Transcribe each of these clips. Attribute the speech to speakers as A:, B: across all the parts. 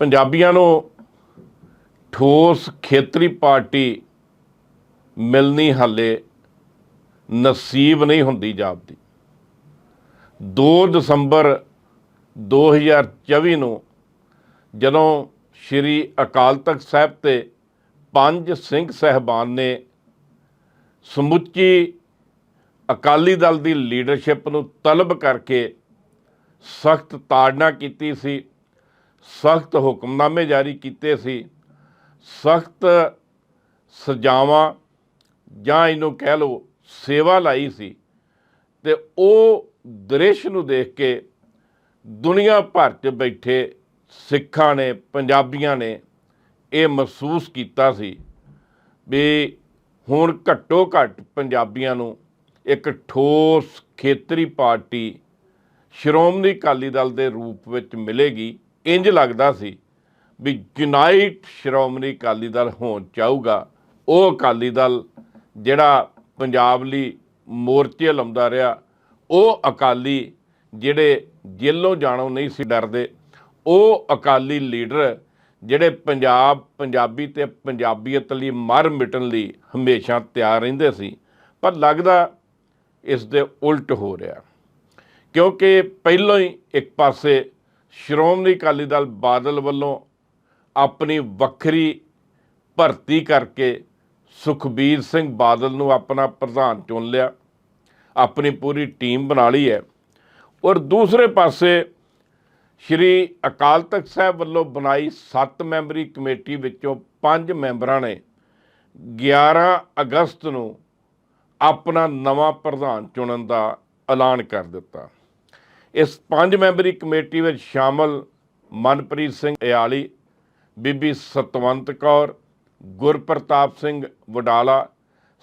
A: ਪੰਜਾਬੀਆਂ ਨੂੰ ਠੋਸ ਖੇਤਰੀ ਪਾਰਟੀ ਮਿਲਣੀ ਹਾਲੇ ਨਸੀਬ ਨਹੀਂ ਹੁੰਦੀ ਜਾਪਦੀ। 2 ਦਸੰਬਰ 2024 ਨੂੰ ਜਦੋਂ ਸ੍ਰੀ ਅਕਾਲ ਤਖਤ ਸਾਹਿਬ ਤੇ ਪੰਜ ਸਿੰਘ ਸਹਿਬਾਨ ਨੇ ਸਮੁੱਚੀ ਅਕਾਲੀ ਦਲ ਦੀ ਲੀਡਰਸ਼ਿਪ ਨੂੰ ਤਲਬ ਕਰਕੇ ਸਖਤ ਤਾੜਨਾ ਕੀਤੀ ਸੀ ਸਖਤ ਹੁਕਮਨਾਮੇ ਜਾਰੀ ਕੀਤੇ ਸੀ। ਸਖਤ ਸਜ਼ਾਵਾਂ ਜਾਂ ਇਹਨੂੰ ਕਹਿ ਲਓ ਸੇਵਾ ਲਾਈ ਸੀ ਤੇ ਉਹ ਦ੍ਰਿਸ਼ ਨੂੰ ਦੇਖ ਕੇ ਦੁਨੀਆ ਭਰ 'ਚ ਬੈਠੇ ਸਿੱਖਾਂ ਨੇ, ਪੰਜਾਬੀਆਂ ਨੇ ਇਹ ਮਹਿਸੂਸ ਕੀਤਾ ਸੀ ਵੀ ਹੁਣ ਘੱਟੋ ਘੱਟ ਪੰਜਾਬੀਆਂ ਨੂੰ ਇੱਕ ਠੋਸ ਖੇਤਰੀ ਪਾਰਟੀ ਸ਼੍ਰੋਮਣੀ ਅਕਾਲੀ ਦਲ ਦੇ ਰੂਪ ਵਿੱਚ ਮਿਲੇਗੀ। ਇੰਜ ਲੱਗਦਾ ਸੀ ਵੀ ਯੂਨਾਈਟ ਸ਼੍ਰੋਮਣੀ ਅਕਾਲੀ ਦਲ ਹੋਣ ਚਾਹੂਗਾ, ਉਹ ਅਕਾਲੀ ਦਲ ਜਿਹੜਾ ਪੰਜਾਬ ਲਈ ਮੋਰਚੇ ਲਾਉਂਦਾ ਰਿਹਾ, ਉਹ ਅਕਾਲੀ ਜਿਹੜੇ ਜੇਲੋਂ ਜਾਣੋਂ ਨਹੀਂ ਸੀ ਡਰਦੇ, ਉਹ ਅਕਾਲੀ ਲੀਡਰ ਜਿਹੜੇ ਪੰਜਾਬ, ਪੰਜਾਬੀ ਤੇ ਪੰਜਾਬੀਅਤ ਲਈ ਮਰ ਮਿਟਣ ਲਈ ਹਮੇਸ਼ਾ ਤਿਆਰ ਰਹਿੰਦੇ ਸੀ, ਪਰ ਲੱਗਦਾ ਇਸ ਦੇ ਉਲਟ ਹੋ ਰਿਹਾ। ਕਿਉਂਕਿ ਪਹਿਲਾਂ ਹੀ ਇੱਕ ਪਾਸੇ ਸ਼੍ਰੋਮਣੀ ਅਕਾਲੀ ਦਲ ਬਾਦਲ ਵੱਲੋਂ ਆਪਣੀ ਵੱਖਰੀ ਭਰਤੀ ਕਰਕੇ ਸੁਖਬੀਰ ਸਿੰਘ ਬਾਦਲ ਨੂੰ ਆਪਣਾ ਪ੍ਰਧਾਨ ਚੁਣ ਲਿਆ, ਆਪਣੀ ਪੂਰੀ ਟੀਮ ਬਣਾ ਲਈ ਹੈ। ਔਰ ਦੂਸਰੇ ਪਾਸੇ ਸ਼੍ਰੀ ਅਕਾਲ ਤਖਤ ਸਾਹਿਬ ਵੱਲੋਂ ਬਣਾਈ 7 ਮੈਂਬਰੀ ਕਮੇਟੀ ਵਿੱਚੋਂ 5 ਮੈਂਬਰਾਂ ਨੇ 11 ਅਗਸਤ ਨੂੰ ਆਪਣਾ ਨਵਾਂ ਪ੍ਰਧਾਨ ਚੁਣਨ ਦਾ ਐਲਾਨ ਕਰ ਦਿੱਤਾ। ਇਸ ਪੰਜ ਮੈਂਬਰੀ ਕਮੇਟੀ ਵਿੱਚ ਸ਼ਾਮਲ ਮਨਪ੍ਰੀਤ ਸਿੰਘ ਇਆਲੀ, ਬੀਬੀ ਸਤਵੰਤ ਕੌਰ, ਗੁਰਪ੍ਰਤਾਪ ਸਿੰਘ ਵਡਾਲਾ,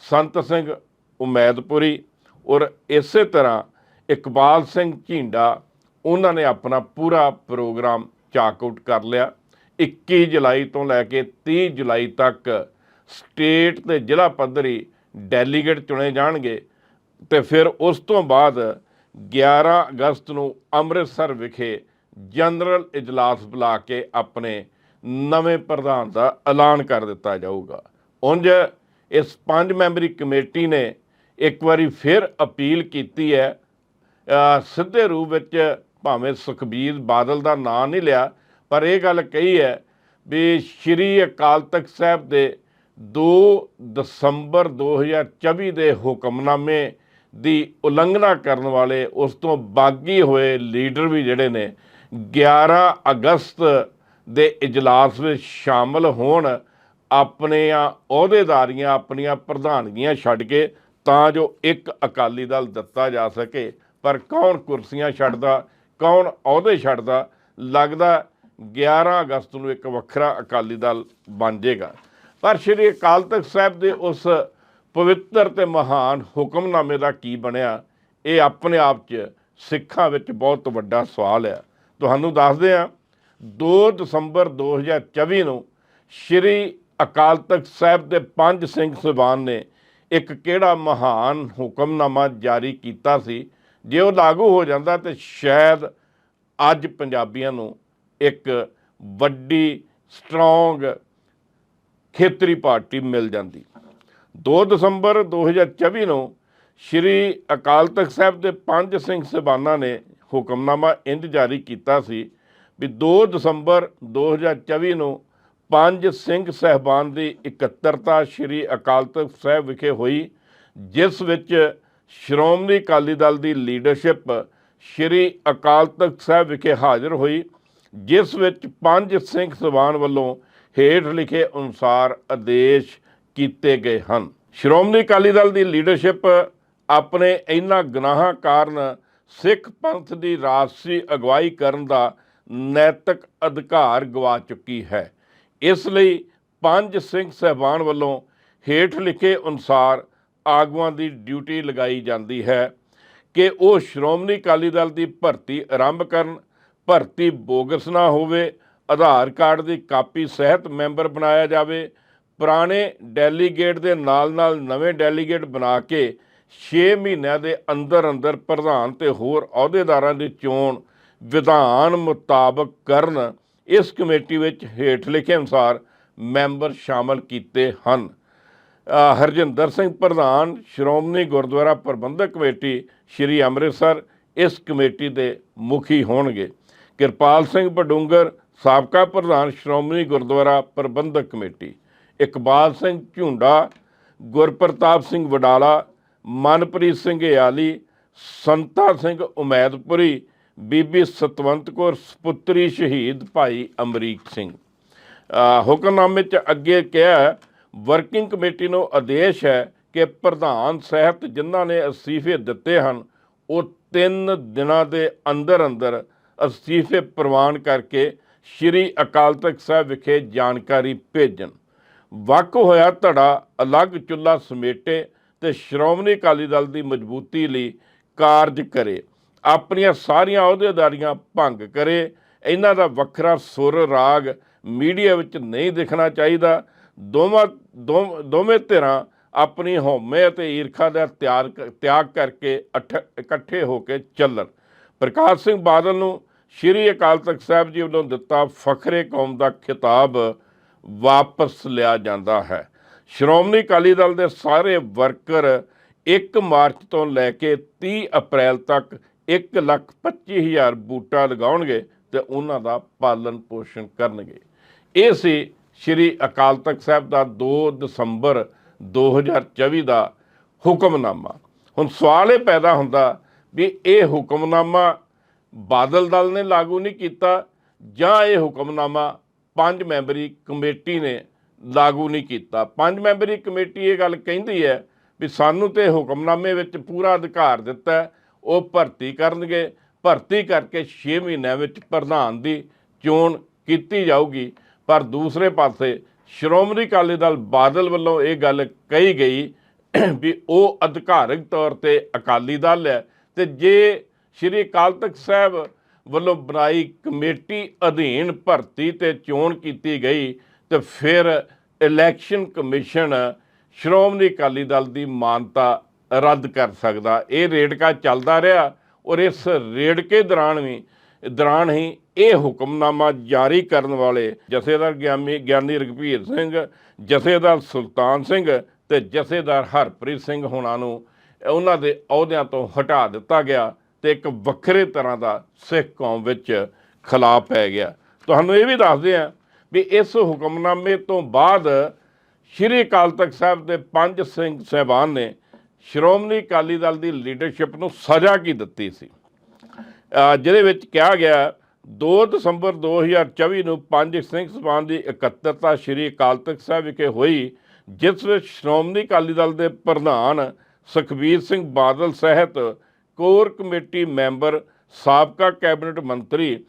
A: ਸੰਤ ਸਿੰਘ ਉਮੈਦਪੁਰੀ ਔਰ ਇਸੇ ਤਰ੍ਹਾਂ ਇਕਬਾਲ ਸਿੰਘ ਝੀਂਡਾ, ਉਹਨਾਂ ਨੇ ਆਪਣਾ ਪੂਰਾ ਪ੍ਰੋਗਰਾਮ ਚਾਕ ਆਊਟ ਕਰ ਲਿਆ। 21 ਜੁਲਾਈ ਤੋਂ ਲੈ ਕੇ 30 ਜੁਲਾਈ ਤੱਕ ਸਟੇਟ ਤੇ ਜ਼ਿਲ੍ਹਾ ਪੱਧਰੀ ਡੈਲੀਗੇਟ ਚੁਣੇ ਜਾਣਗੇ ਤੇ ਫਿਰ ਉਸ ਤੋਂ ਬਾਅਦ 11 ਅਗਸਤ ਨੂੰ ਅੰਮ੍ਰਿਤਸਰ ਵਿਖੇ ਜਨਰਲ ਇਜਲਾਸ ਬੁਲਾ ਕੇ ਆਪਣੇ ਨਵੇਂ ਪ੍ਰਧਾਨ ਦਾ ਐਲਾਨ ਕਰ ਦਿੱਤਾ ਜਾਊਗਾ। ਉਂਝ ਇਸ ਪੰਜ ਮੈਂਬਰੀ ਕਮੇਟੀ ਨੇ ਇੱਕ ਵਾਰੀ ਫਿਰ ਅਪੀਲ ਕੀਤੀ ਹੈ ਸਿੱਧੇ ਰੂਪ ਵਿੱਚ ਭਾਵੇਂ ਸੁਖਬੀਰ ਬਾਦਲ ਦਾ ਨਾਂ ਨਹੀਂ ਲਿਆ, ਪਰ ਇਹ ਗੱਲ ਕਹੀ ਹੈ ਵੀ ਸ਼੍ਰੀ ਅਕਾਲ ਤਖਤ ਸਾਹਿਬ ਦੇ 2 ਦਸੰਬਰ 2024 ਦੇ ਹੁਕਮਨਾਮੇ ਦੀ ਉਲੰਘਣਾ ਕਰਨ ਵਾਲੇ ਉਸ ਤੋਂ ਬਾਗੀ ਹੋਏ ਲੀਡਰ ਵੀ ਜਿਹੜੇ ਨੇ 11 ਅਗਸਤ ਦੇ ਇਜਲਾਸ ਵਿੱਚ ਸ਼ਾਮਲ ਹੋਣ, ਆਪਣੀਆਂ ਅਹੁਦੇਦਾਰੀਆਂ, ਆਪਣੀਆਂ ਪ੍ਰਧਾਨਗੀਆਂ ਛੱਡ ਕੇ ਤਾਂ ਜੋ ਇੱਕ ਅਕਾਲੀ ਦਲ ਦਿੱਤਾ ਜਾ ਸਕੇ। ਪਰ ਕੌਣ ਕੁਰਸੀਆਂ ਛੱਡਦਾ, ਕੌਣ ਅਹੁਦੇ ਛੱਡਦਾ, ਲੱਗਦਾ 11 ਅਗਸਤ ਨੂੰ ਇੱਕ ਵੱਖਰਾ ਅਕਾਲੀ ਦਲ ਬਣ ਜਾਏਗਾ ਪਰ ਸ਼੍ਰੀ ਅਕਾਲ ਤਖਤ ਸਾਹਿਬ ਦੇ ਉਸ ਪਵਿੱਤਰ ਤੇ ਮਹਾਨ ਹੁਕਮਨਾਮੇ ਦਾ ਕੀ ਬਣਿਆ, ਇਹ ਆਪਣੇ ਆਪ 'ਚ ਸਿੱਖਾਂ ਵਿੱਚ ਬਹੁਤ ਵੱਡਾ ਸਵਾਲ ਹੈ। ਤੁਹਾਨੂੰ ਦੱਸਦੇ ਹਾਂ 2 ਦਸੰਬਰ 2024 ਨੂੰ ਸ਼੍ਰੀ ਅਕਾਲ ਤਖਤ ਸਾਹਿਬ ਦੇ ਪੰਜ ਸਿੰਘ ਸਭਾਨ ਨੇ ਇੱਕ ਕਿਹੜਾ ਮਹਾਨ ਹੁਕਮਨਾਮਾ ਜਾਰੀ ਕੀਤਾ ਸੀ? ਜੇ ਉਹ ਲਾਗੂ ਹੋ ਜਾਂਦਾ ਤੇ ਸ਼ਾਇਦ ਅੱਜ ਪੰਜਾਬੀਆਂ ਨੂੰ ਇੱਕ ਵੱਡੀ ਸਟਰੋਂਗ ਖੇਤਰੀ ਪਾਰਟੀ ਮਿਲ ਜਾਂਦੀ। 2 ਦਸੰਬਰ 2024 ਨੂੰ ਸ਼੍ਰੀ ਅਕਾਲ ਤਖਤ ਸਾਹਿਬ ਦੇ ਪੰਜ ਸਿੰਘ ਸਭਾਨਾਂ ਨੇ ਹੁਕਮਨਾਮਾ ਇੰਜ ਜਾਰੀ ਕੀਤਾ ਸੀ ਵੀ 2 ਦਸੰਬਰ 2024 ਨੂੰ ਪੰਜ ਸਿੰਘ ਸਹਿਬਾਨ ਦੀ ਇਕੱਤਰਤਾ ਸ਼੍ਰੀ ਅਕਾਲ ਤਖਤ ਸਾਹਿਬ ਵਿਖੇ ਹੋਈ, ਜਿਸ ਵਿੱਚ ਸ਼੍ਰੋਮਣੀ ਅਕਾਲੀ ਦਲ ਦੀ ਲੀਡਰਸ਼ਿਪ ਸ਼੍ਰੀ ਅਕਾਲ ਤਖਤ ਸਾਹਿਬ ਵਿਖੇ ਹਾਜ਼ਰ ਹੋਈ, ਜਿਸ ਵਿੱਚ ਪੰਜ ਸਿੰਘ ਸਭਾਨ ਵੱਲੋਂ ਹੇਠ ਲਿਖੇ ਅਨੁਸਾਰ ਆਦੇਸ਼ ਕੀਤੇ ਗਏ ਹਨ। ਸ਼੍ਰੋਮਣੀ ਅਕਾਲੀ ਦਲ ਦੀ ਲੀਡਰਸ਼ਿਪ ਆਪਣੇ ਇਹਨਾਂ ਗੁਨਾਹਾਂ ਕਾਰਨ ਸਿੱਖ ਪੰਥ ਦੀ ਰਾਜਸੀ ਅਗਵਾਈ ਕਰਨ ਦਾ ਨੈਤਿਕ ਅਧਿਕਾਰ ਗਵਾ ਚੁੱਕੀ ਹੈ। ਇਸ ਲਈ ਪੰਜ ਸਿੰਘ ਸਹਿਬਾਨ ਵੱਲੋਂ ਹੇਠ ਲਿਖੇ ਅਨੁਸਾਰ ਆਗੂਆਂ ਦੀ ਡਿਊਟੀ ਲਗਾਈ ਜਾਂਦੀ ਹੈ ਕਿ ਉਹ ਸ਼੍ਰੋਮਣੀ ਅਕਾਲੀ ਦਲ ਦੀ ਭਰਤੀ ਆਰੰਭ ਕਰਨ, ਭਰਤੀ ਬੋਗਸ ਨਾ ਹੋਵੇ, ਆਧਾਰ ਕਾਰਡ ਦੀ ਕਾਪੀ ਸਹਿਤ ਮੈਂਬਰ ਬਣਾਇਆ ਜਾਵੇ ਪੁਰਾਣੇ ਡੈਲੀਗੇਟ ਦੇ ਨਾਲ-ਨਾਲ ਨਵੇਂ ਡੈਲੀਗੇਟ ਬਣਾ ਕੇ 6 ਮਹੀਨਿਆਂ ਦੇ ਅੰਦਰ ਅੰਦਰ ਪ੍ਰਧਾਨ ਤੇ ਹੋਰ ਅਹੁਦੇਦਾਰਾਂ ਦੀ ਚੋਣ ਵਿਧਾਨ ਮੁਤਾਬਕ ਕਰਨ ਇਸ ਕਮੇਟੀ ਵਿੱਚ ਹੇਠ ਲਿਖੇ ਅਨੁਸਾਰ ਮੈਂਬਰ ਸ਼ਾਮਲ ਕੀਤੇ ਹਨ। ਹਰਜਿੰਦਰ ਸਿੰਘ ਪ੍ਰਧਾਨ, ਸ਼੍ਰੋਮਣੀ ਗੁਰਦੁਆਰਾ ਪ੍ਰਬੰਧਕ ਕਮੇਟੀ, ਸ਼੍ਰੀ ਅੰਮ੍ਰਿਤਸਰ ਇਸ ਕਮੇਟੀ ਦੇ ਮੁਖੀ ਹੋਣਗੇ। ਕਿਰਪਾਲ ਸਿੰਘ ਬਡੂੰਗਰ ਸਾਬਕਾ ਪ੍ਰਧਾਨ, ਸ਼੍ਰੋਮਣੀ ਗੁਰਦੁਆਰਾ ਪ੍ਰਬੰਧਕ ਕਮੇਟੀ। ਇਕਬਾਲ ਸਿੰਘ ਝੁੰਡਾ, ਗੁਰਪ੍ਰਤਾਪ ਸਿੰਘ ਵਡਾਲਾ, ਮਨਪ੍ਰੀਤ ਸਿੰਘ ਹਿਆਲੀ, ਸੰਤਾ ਸਿੰਘ ਉਮੈਦਪੁਰੀ, ਬੀਬੀ ਸਤਵੰਤ ਕੌਰ ਸੁਪੁੱਤਰੀ ਸ਼ਹੀਦ ਭਾਈ ਅਮਰੀਕ ਸਿੰਘ। ਹੁਕਮਨਾਮੇ 'ਚ ਅੱਗੇ ਕਿਹਾ ਵਰਕਿੰਗ ਕਮੇਟੀ ਨੂੰ ਆਦੇਸ਼ ਹੈ ਕਿ ਪ੍ਰਧਾਨ ਸਹਿਤ ਜਿਨ੍ਹਾਂ ਨੇ ਅਸਤੀਫੇ ਦਿੱਤੇ ਹਨ, ਉਹ 3 ਦਿਨਾਂ ਦੇ ਅੰਦਰ ਅੰਦਰ ਅਸਤੀਫੇ ਪ੍ਰਵਾਨ ਕਰਕੇ ਸ਼੍ਰੀ ਅਕਾਲ ਤਖਤ ਸਾਹਿਬ ਵਿਖੇ ਜਾਣਕਾਰੀ ਭੇਜਣ। ਵੱਖ ਹੋਇਆ ਧੜਾ, ਅਲੱਗ ਚੁੱਲਾ ਸਮੇਟੇ ਤੇ ਸ਼੍ਰੋਮਣੀ ਅਕਾਲੀ ਦਲ ਦੀ ਮਜ਼ਬੂਤੀ ਲਈ ਕਾਰਜ ਕਰੇ। ਆਪਣੀਆਂ ਸਾਰੀਆਂ ਅਹੁਦੇਦਾਰੀਆਂ ਭੰਗ ਕਰੇ। ਇਹਨਾਂ ਦਾ ਵੱਖਰਾ ਸੁਰ ਰਾਗ ਮੀਡੀਆ ਵਿੱਚ ਨਹੀਂ ਦਿਖਣਾ ਚਾਹੀਦਾ। ਦੋਵਾਂ, ਦੋ- ਦੋਵੇਂ ਧਿਰਾਂ ਆਪਣੀ ਹਉਮੈ ਅਤੇ ਈਰਖਾ ਦਾ ਤਿਆਗ ਤਿਆਗ ਕਰਕੇ ਅੱਠ- ਇਕੱਠੇ ਹੋ ਕੇ ਚੱਲਣ। ਪ੍ਰਕਾਸ਼ ਸਿੰਘ ਬਾਦਲ ਨੂੰ ਸ਼੍ਰੀ ਅਕਾਲ ਤਖਤ ਸਾਹਿਬ ਜੀ ਵੱਲੋਂ ਦਿੱਤਾ ਫਖਰੇ ਕੌਮ ਦਾ ਖਿਤਾਬ ਵਾਪਸ ਲਿਆ ਜਾਂਦਾ ਹੈ। ਸ਼੍ਰੋਮਣੀ ਅਕਾਲੀ ਦਲ ਦੇ ਸਾਰੇ ਵਰਕਰ 1 ਮਾਰਚ ਤੋਂ ਲੈ ਕੇ 30 ਅਪ੍ਰੈਲ ਤੱਕ 125000 ਬੂਟਾ ਲਗਾਉਣਗੇ ਤੇ ਉਹਨਾਂ ਦਾ ਪਾਲਣ ਪੋਸ਼ਣ ਕਰਨਗੇ। ਇਹ ਸੀ ਸ਼੍ਰੀ ਅਕਾਲ ਤਖਤ ਸਾਹਿਬ ਦਾ 2 ਦਸੰਬਰ 2024 ਦਾ ਹੁਕਮਨਾਮਾ। ਹੁਣ ਸਵਾਲ ਇਹ ਪੈਦਾ ਹੁੰਦਾ ਵੀ ਇਹ ਹੁਕਮਨਾਮਾ ਬਾਦਲ ਦਲ ਨੇ ਲਾਗੂ ਨਹੀਂ ਕੀਤਾ ਜਾਂ ਇਹ ਹੁਕਮਨਾਮਾ ਪੰਜ ਮੈਂਬਰੀ ਕਮੇਟੀ ਨੇ ਲਾਗੂ ਨਹੀਂ ਕੀਤਾ। ਪੰਜ ਮੈਂਬਰੀ ਕਮੇਟੀ ਇਹ ਗੱਲ ਕਹਿੰਦੀ ਹੈ ਵੀ ਸਾਨੂੰ ਤੇ ਹੁਕਮਨਾਮੇ ਵਿੱਚ ਪੂਰਾ ਅਧਿਕਾਰ ਦਿੱਤਾ ਉਹ ਭਰਤੀ ਕਰਨਗੇ। ਭਰਤੀ ਕਰਕੇ 6 ਮਹੀਨਿਆਂ ਵਿੱਚ ਪ੍ਰਧਾਨ ਦੀ ਚੋਣ ਕੀਤੀ ਜਾਊਗੀ। ਪਰ ਦੂਸਰੇ ਪਾਸੇ ਸ਼੍ਰੋਮਣੀ ਅਕਾਲੀ ਦਲ ਬਾਦਲ ਵੱਲੋਂ ਇਹ ਗੱਲ ਕਹੀ ਗਈ ਵੀ ਉਹ ਅਧਿਕਾਰਕ ਤੌਰ ਤੇ ਅਕਾਲੀ ਦਲ ਹੈ ਤੇ ਜੇ ਸ਼੍ਰੀ ਅਕਾਲ ਤਖਤ ਸਾਹਿਬ ਵੱਲੋਂ ਬਣਾਈ ਕਮੇਟੀ ਅਧੀਨ ਭਰਤੀ ਤੇ ਚੋਣ ਕੀਤੀ ਗਈ ਤੇ ਫਿਰ ਇਲੈਕਸ਼ਨ ਕਮਿਸ਼ਨ ਸ਼੍ਰੋਮਣੀ ਅਕਾਲੀ ਦਲ ਦੀ ਮਾਨਤਾ ਰੱਦ ਕਰ ਸਕਦਾ। ਇਹ ਰੇੜਕਾ ਚੱਲਦਾ ਰਿਹਾ ਔਰ ਇਸ ਰੇੜਕੇ ਦੌਰਾਨ ਵੀ, ਦੌਰਾਨ ਹੀ ਇਹ ਹੁਕਮਨਾਮਾ ਜਾਰੀ ਕਰਨ ਵਾਲੇ ਜਥੇਦਾਰ ਗਿਆਨੀ ਗਿਆਨੀ ਰਘਬੀਰ ਸਿੰਘ, ਜਥੇਦਾਰ ਸੁਲਤਾਨ ਸਿੰਘ ਤੇ ਜਥੇਦਾਰ ਹਰਪ੍ਰੀਤ ਸਿੰਘ ਹੁਣਾਂ ਨੂੰ ਉਹਨਾਂ ਦੇ ਅਹੁਦਿਆਂ ਤੋਂ ਹਟਾ ਦਿੱਤਾ ਗਿਆ। ਤੇ ਇੱਕ ਵੱਖਰੇ ਤਰ੍ਹਾਂ ਦਾ ਸਿੱਖ ਕੌਮ ਵਿੱਚ ਖਲਾ ਪੈ ਗਿਆ। ਤੁਹਾਨੂੰ ਇਹ ਵੀ ਦੱਸਦੇ ਆ ਵੀ ਇਸ ਹੁਕਮਨਾਮੇ ਤੋਂ ਬਾਅਦ ਸ਼੍ਰੀ ਅਕਾਲ ਤਖਤ ਸਾਹਿਬ ਦੇ ਪੰਜ ਸਿੰਘ ਸਹਿਬਾਨ ਨੇ ਸ਼੍ਰੋਮਣੀ ਅਕਾਲੀ ਦਲ ਦੀ ਲੀਡਰਸ਼ਿਪ ਨੂੰ ਸਜ਼ਾ ਕੀ ਦਿੱਤੀ ਸੀ? ਜਿਹਦੇ ਵਿੱਚ ਕਿਹਾ ਗਿਆ 2 ਦਸੰਬਰ 2024 ਨੂੰ ਪੰਜ ਸਿੰਘ ਸਭਾਨ ਦੀ ਇਕੱਤਰਤਾ ਸ਼੍ਰੀ ਅਕਾਲ ਤਖਤ ਸਾਹਿਬ ਵਿਖੇ ਹੋਈ, ਜਿਸ ਵਿੱਚ ਸ਼੍ਰੋਮਣੀ ਅਕਾਲੀ ਦਲ ਦੇ ਪ੍ਰਧਾਨ ਸੁਖਬੀਰ ਸਿੰਘ ਬਾਦਲ ਸਹਿਤ ਕੋਰ ਕਮੇਟੀ ਮੈਂਬਰ, ਸਾਬਕਾ ਕੈਬਨਿਟ ਮੰਤਰੀ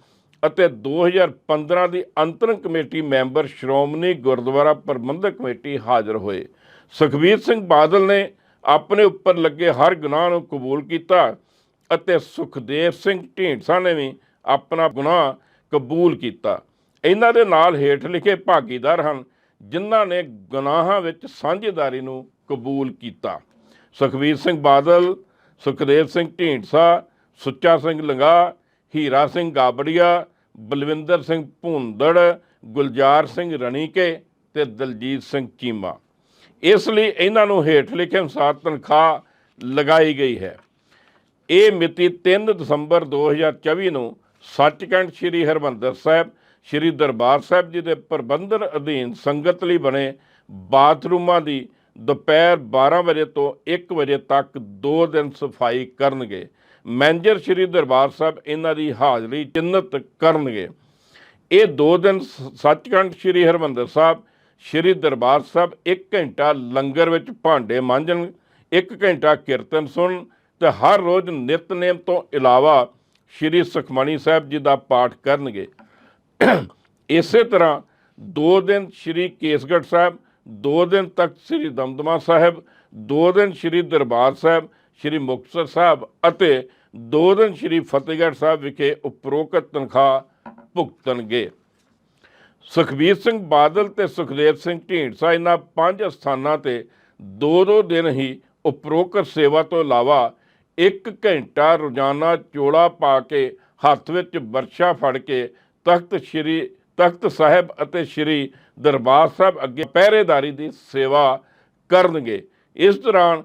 A: ਅਤੇ 2015 ਦੀ ਅੰਤਰੰਗ committee member Shiromani Gurdwara Prabandhak committee ਹਾਜ਼ਰ ਹੋਏ। ਸੁਖਬੀਰ ਸਿੰਘ ਬਾਦਲ ਨੇ ਆਪਣੇ ਉੱਪਰ ਲੱਗੇ ਹਰ ਗੁਨਾਹ ਨੂੰ ਕਬੂਲ ਕੀਤਾ ਅਤੇ ਸੁਖਦੇਵ ਸਿੰਘ ਢੀਂਡਸਾ ਨੇ ਵੀ ਆਪਣਾ ਗੁਨਾਹ ਕਬੂਲ ਕੀਤਾ। ਇਹਨਾਂ ਦੇ ਨਾਲ ਹੇਠ ਲਿਖੇ ਭਾਗੀਦਾਰ ਹਨ, ਜਿਨ੍ਹਾਂ ਨੇ ਗੁਨਾਹਾਂ ਵਿੱਚ ਸਾਂਝੇਦਾਰੀ ਨੂੰ ਕਬੂਲ ਕੀਤਾ। ਸੁਖਬੀਰ ਸਿੰਘ ਬਾਦਲ ਸੁਖਦੇਵ ਸਿੰਘ ਢੀਂਡਸਾ, ਸੁੱਚਾ ਸਿੰਘ ਲੰਗਾ, ਹੀਰਾ ਸਿੰਘ ਗਾਬੜੀਆ, ਬਲਵਿੰਦਰ ਸਿੰਘ ਭੁੰਦੜ, ਗੁਲਜ਼ਾਰ ਸਿੰਘ ਰਣੀਕੇ ਤੇ ਦਲਜੀਤ ਸਿੰਘ ਚੀਮਾ। ਇਸ ਲਈ ਇਹਨਾਂ ਨੂੰ ਹੇਠ ਲਿਖੇ ਅਨੁਸਾਰ ਤਨਖਾਹ ਲਗਾਈ ਗਈ ਹੈ। ਇਹ ਮਿਤੀ 3 ਦਸੰਬਰ 2024 ਨੂੰ ਸੱਚਖੰਡ ਸ੍ਰੀ ਹਰਮੰਦਰ ਸਾਹਿਬ, ਸ੍ਰੀ ਦਰਬਾਰ ਸਾਹਿਬ ਜੀ ਦੇ ਪ੍ਰਬੰਧਨ ਅਧੀਨ ਸੰਗਤ ਲਈ ਬਣੇ ਬਾਥਰੂਮਾਂ ਦੀ ਦੁਪਹਿਰ 12 ਵਜੇ ਤੋਂ 1 ਵਜੇ ਤੱਕ 2 ਦਿਨ ਸਫ਼ਾਈ ਕਰਨਗੇ। ਮੈਨੇਜਰ ਸ੍ਰੀ ਦਰਬਾਰ ਸਾਹਿਬ ਇਹਨਾਂ ਦੀ ਹਾਜ਼ਰੀ ਚਿੰਨਤ ਕਰਨਗੇ। ਇਹ ਦੋ ਦਿਨ ਸ- ਸੱਚਖੰਡ ਸ੍ਰੀ ਹਰਮੰਦਰ ਸਾਹਿਬ, ਸ੍ਰੀ ਦਰਬਾਰ ਸਾਹਿਬ 1 ਘੰਟਾ ਲੰਗਰ ਵਿੱਚ ਭਾਂਡੇ ਮਾਂਜਣ 1 ਘੰਟਾ ਕੀਰਤਨ ਸੁਣ ਤੇ ਹਰ ਰੋਜ਼ ਨਿਤਨੇਮ ਤੋਂ ਇਲਾਵਾ ਸ੍ਰੀ ਸੁਖਮਣੀ ਸਾਹਿਬ ਜੀ ਦਾ ਪਾਠ ਕਰਨਗੇ। ਇਸੇ ਤਰ੍ਹਾਂ ਦੋ ਦਿਨ ਸ੍ਰੀ ਕੇਸਗੜ੍ਹ ਸਾਹਿਬ ਦੋ ਦਿਨ ਤੱਕ ਸ੍ਰੀ ਦਮਦਮਾ ਸਾਹਿਬ, ਦੋ ਦਿਨ ਸ੍ਰੀ ਦਰਬਾਰ ਸਾਹਿਬ, ਸ੍ਰੀ ਮੁਕਤਸਰ ਸਾਹਿਬ ਅਤੇ ਦੋ ਦਿਨ ਸ੍ਰੀ ਫਤਿਹਗੜ੍ਹ ਸਾਹਿਬ ਵਿਖੇ ਉਪਰੋਕਤ ਤਨਖਾਹ ਭੁਗਤਣਗੇ। ਸੁਖਬੀਰ ਸਿੰਘ ਬਾਦਲ ਤੇ ਸੁਖਦੇਵ ਸਿੰਘ ਢੀਂਡਸਾ ਇਹਨਾਂ ਪੰਜ ਸਥਾਨਾਂ ਤੇ ਦੋ ਦੋ ਦਿਨ ਹੀ ਉਪਰੋਕਤ ਸੇਵਾ ਤੋਂ ਇਲਾਵਾ ਇੱਕ ਘੰਟਾ ਰੋਜ਼ਾਨਾ ਚੋਲਾ ਪਾ ਕੇ ਹੱਥ ਵਿੱਚ ਵਰਸ਼ਾ ਫੜ ਕੇ ਤਖਤ ਸ੍ਰੀ ਤਖਤ ਸਾਹਿਬ ਅਤੇ ਸ੍ਰੀ ਦਰਬਾਰ ਸਾਹਿਬ ਅੱਗੇ ਪਹਿਰੇਦਾਰੀ ਦੀ ਸੇਵਾ ਕਰਨਗੇ। ਇਸ ਦੌਰਾਨ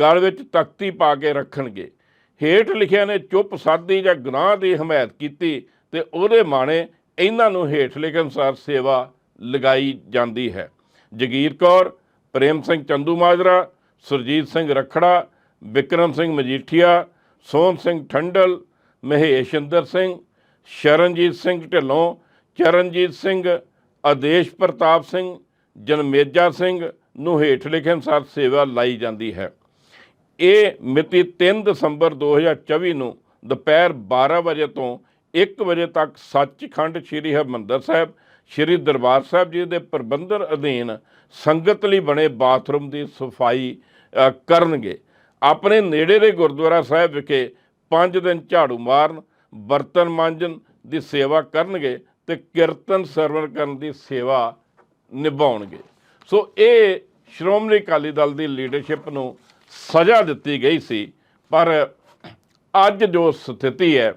A: ਗਲ ਵਿੱਚ ਤਖਤੀ ਪਾ ਕੇ ਰੱਖਣਗੇ। ਹੇਠ ਲਿਖਿਆ ਨੇ, ਚੁੱਪ ਸਾਦੀ ਜਾਂ ਗੁਨਾਹ ਦੀ ਹਮਾਇਤ ਕੀਤੀ ਤੇ ਉਹਦੇ ਮਾਣੇ ਇਹਨਾਂ ਨੂੰ ਹੇਠ ਲਿਖੇ ਅਨੁਸਾਰ ਸੇਵਾ ਲਗਾਈ ਜਾਂਦੀ ਹੈ। ਜਗੀਰ ਕੌਰ, ਪ੍ਰੇਮ ਸਿੰਘ ਚੰਦੂ ਮਾਜਰਾ, ਸੁਰਜੀਤ ਸਿੰਘ ਰਖੜਾ, ਵਿਕਰਮ ਸਿੰਘ ਮਜੀਠੀਆ, ਸੋਹਣ ਸਿੰਘ ਠੰਡਲ ਮਹੇਸ਼ਿੰਦਰ ਸਿੰਘ, ਸ਼ਰਨਜੀਤ ਸਿੰਘ ਢਿੱਲੋਂ ਚਰਨਜੀਤ ਸਿੰਘ, ਆਦੇਸ਼ ਪ੍ਰਤਾਪ ਸਿੰਘ, ਜਨਮੇਜਾ ਸਿੰਘ ਨੂੰ ਹੇਠ ਲਿਖੇ ਅਨੁਸਾਰ ਸੇਵਾ ਲਾਈ ਜਾਂਦੀ ਹੈ। ਇਹ ਮਿਤੀ 3 ਦਸੰਬਰ 2024 ਨੂੰ ਦੁਪਹਿਰ 12 ਵਜੇ ਤੋਂ 1 ਵਜੇ ਤੱਕ ਸੱਚਖੰਡ ਸ੍ਰੀ ਹਰਿਮੰਦਰ ਸਾਹਿਬ, ਸ੍ਰੀ ਦਰਬਾਰ ਸਾਹਿਬ ਜੀ ਦੇ ਪ੍ਰਬੰਧਨ ਅਧੀਨ ਸੰਗਤ ਲਈ ਬਣੇ ਬਾਥਰੂਮ ਦੀ ਸਫ਼ਾਈ ਕਰਨਗੇ। ਆਪਣੇ ਨੇੜੇ ਦੇ ਗੁਰਦੁਆਰਾ ਸਾਹਿਬ ਵਿਖੇ 5 ਦਿਨ ਝਾੜੂ ਮਾਰਨ, ਬਰਤਨ ਮਾਂਜਣ ਦੀ ਸੇਵਾ ਕਰਨਗੇ। ਤੇ ਕੀਰਤਨ ਸਰਵਰ ਕਰਨ ਦੀ ਸੇਵਾ ਨਿਭਾਉਣਗੇ। ਸੋ ਇਹ ਸ਼੍ਰੋਮਣੀ ਅਕਾਲੀ ਦਲ ਦੀ ਲੀਡਰਸ਼ਿਪ ਨੂੰ ਸਜ਼ਾ ਦਿੱਤੀ ਗਈ ਸੀ, ਪਰ ਅੱਜ ਜੋ ਸਥਿਤੀ ਹੈ,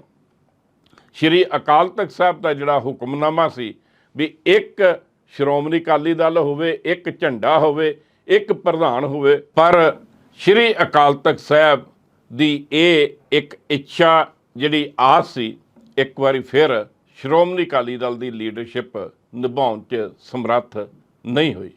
A: ਸ਼੍ਰੀ ਅਕਾਲ ਤਖਤ ਸਾਹਿਬ ਦਾ ਜਿਹੜਾ ਹੁਕਮਨਾਮਾ ਸੀ ਵੀ ਇੱਕ ਸ਼੍ਰੋਮਣੀ ਅਕਾਲੀ ਦਲ ਹੋਵੇ, ਇੱਕ ਝੰਡਾ ਹੋਵੇ, ਇੱਕ ਪ੍ਰਧਾਨ ਹੋਵੇ, ਪਰ ਸ਼੍ਰੀ ਅਕਾਲ ਤਖਤ ਸਾਹਿਬ ਦੀ ਇਹ ਇੱਕ ਇੱਛਾ ਜਿਹੜੀ ਆਸ ਸੀ, ਇੱਕ ਵਾਰੀ ਫਿਰ ਸ਼੍ਰੋਮਣੀ ਅਕਾਲੀ ਦਲ ਦੀ ਲੀਡਰਸ਼ਿਪ ਨਿਭਾਉਣ 'ਚ ਸਮਰੱਥ ਨਹੀਂ ਹੋਈ।